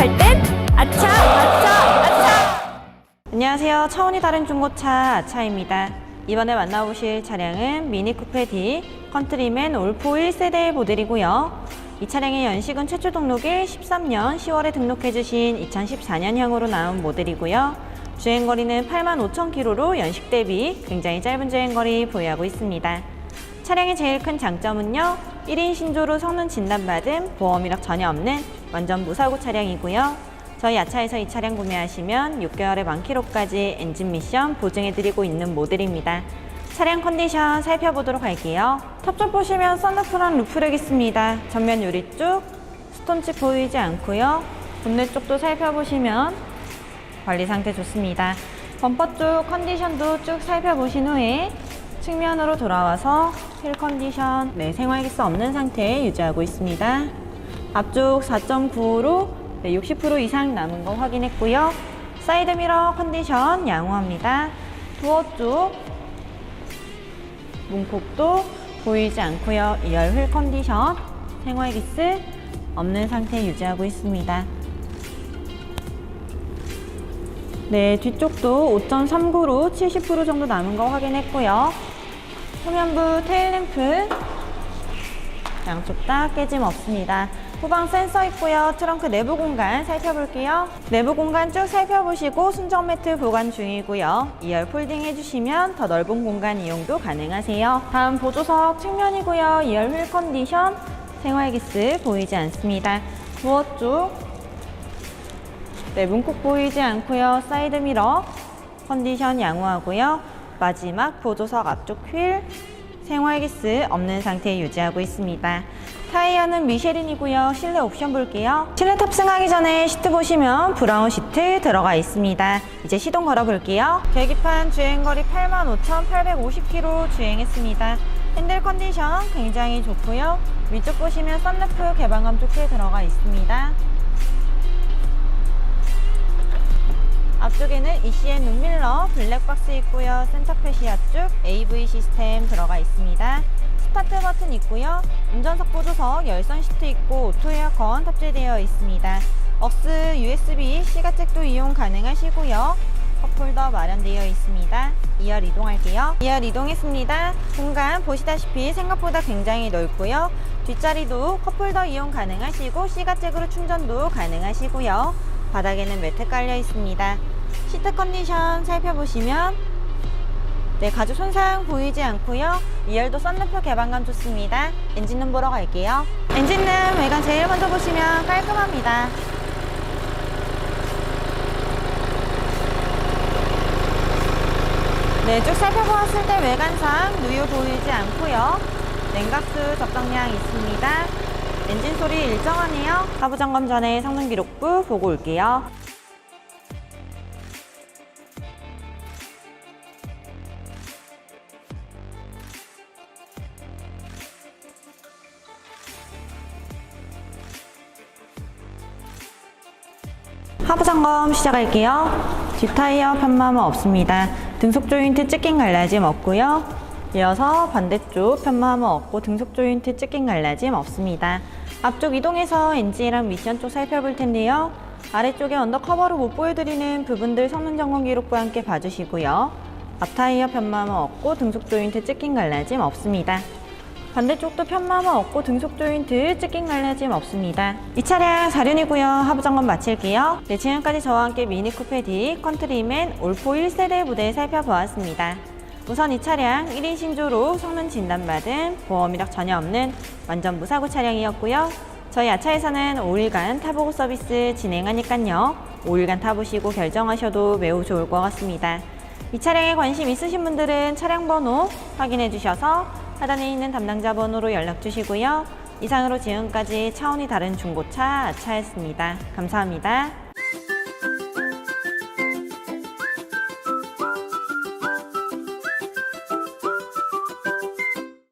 갈땐 아차, 아차, 아차. 안녕하세요. 차원이 다른 중고차 아차입니다. 이번에 만나보실 차량은 미니 쿠페 D 컨트리맨 올포 1세대 모델이고요. 이 차량의 연식은 최초 등록일 13년 10월에 등록해주신 2014년형으로 나온 모델이고요. 주행거리는 8 5 0 0 0 k m 로 연식 대비 굉장히 짧은 주행거리 보유하고 있습니다. 차량의 제일 큰 장점은요. 1인 신조로 성능 진단받은 보험 이력 전혀 없는 완전 무사고 차량이고요. 저희 야차에서 이 차량 구매하시면 6개월의 만키로까지 엔진 미션 보증해드리고 있는 모델입니다. 차량 컨디션 살펴보도록 할게요. 탑쪽 보시면 썬루프랑 루프렉 있습니다. 전면 유리 쪽 스톤칩 보이지 않고요. 본넷 쪽도 살펴보시면 관리 상태 좋습니다. 범퍼 쪽 컨디션도 쭉 살펴보신 후에 측면으로 돌아와서 휠 컨디션 네, 생활기스 없는 상태 유지하고 있습니다. 앞쪽 4.95로 네, 60% 이상 남은 거 확인했고요. 사이드 미러 컨디션 양호합니다. 도어 쪽 문콕도 보이지 않고요. 2열 휠 컨디션 생활기스 없는 상태 유지하고 있습니다. 네, 뒤쪽도 5.39로 70% 정도 남은 거 확인했고요. 후면부 테일램프 양쪽 다 깨짐 없습니다. 후방 센서 있고요. 트렁크 내부 공간 살펴볼게요. 내부 공간 쭉 살펴보시고 순정 매트 보관 중이고요. 2열 폴딩 해주시면 더 넓은 공간 이용도 가능하세요. 다음 보조석 측면이고요. 2열 휠 컨디션 생활기스 보이지 않습니다. 부어 쪽 네, 문콕 보이지 않고요. 사이드 미러 컨디션 양호하고요. 마지막 보조석 앞쪽 휠 생활기스 없는 상태 유지하고 있습니다. 타이어는 미쉐린이고요. 실내 옵션 볼게요. 실내 탑승하기 전에 시트 보시면 브라운 시트 들어가 있습니다. 이제 시동 걸어 볼게요. 계기판 주행거리 85,850km 주행했습니다. 핸들 컨디션 굉장히 좋고요. 위쪽 보시면 썬루프 개방감 좋게 들어가 있습니다. 앞쪽에는 ECM 눈밀러 블랙박스 있고요. 센터페시아 쪽 AV 시스템 들어가 있습니다. 스타트 버튼 있고요. 운전석 보조석 열선 시트 있고 오토 에어컨 탑재되어 있습니다. 억스 USB C가잭도 이용 가능하시고요. 컵홀더 마련되어 있습니다. 2열 이동할게요. 2열 이동했습니다. 공간 보시다시피 생각보다 굉장히 넓고요. 뒷자리도 컵홀더 이용 가능하시고 C가잭으로 충전도 가능하시고요. 바닥에는 매트 깔려 있습니다. 시트 컨디션 살펴보시면 네, 가죽 손상 보이지 않고요. 2열도 썬루프 개방감 좋습니다. 엔진룸 보러 갈게요. 엔진룸 외관 제일 먼저 보시면 깔끔합니다. 네, 쭉 살펴보았을 때 외관상 누유 보이지 않고요. 냉각수 적당량 있습니다. 엔진 소리 일정하네요. 하부 점검 전에 성능 기록부 보고 올게요. 하부 점검 시작할게요. 뒷타이어 편마모 없습니다. 등속 조인트 찢긴 갈라짐 없고요. 이어서 반대쪽 편마모 없고 등속 조인트 찢긴 갈라짐 없습니다. 앞쪽 이동해서 엔진이랑 미션 쪽 살펴볼 텐데요. 아래쪽에 언더커버로 못 보여드리는 부분들 성능 점검 기록부 함께 봐주시고요. 앞타이어 편마모 없고 등속 조인트 찢긴 갈라짐 없습니다. 반대쪽도 편마모 없고 등속 조인트 찢긴 갈라짐 없습니다. 이 차량 4륜이고요. 하부 점검 마칠게요. 네, 지금까지 저와 함께 미니 쿠페 D 컨트리맨 올포 1세대 무대 살펴보았습니다. 우선 이 차량 1인 신조로 성능 진단받은 보험 이력 전혀 없는 완전 무사고 차량이었고요. 저희 아차에서는 5일간 타보고 서비스 진행하니깐요. 5일간 타보시고 결정하셔도 매우 좋을 것 같습니다. 이 차량에 관심 있으신 분들은 차량 번호 확인해 주셔서 하단에 있는 담당자 번호로 연락 주시고요. 이상으로 지금까지 차원이 다른 중고차 아차였습니다. 감사합니다.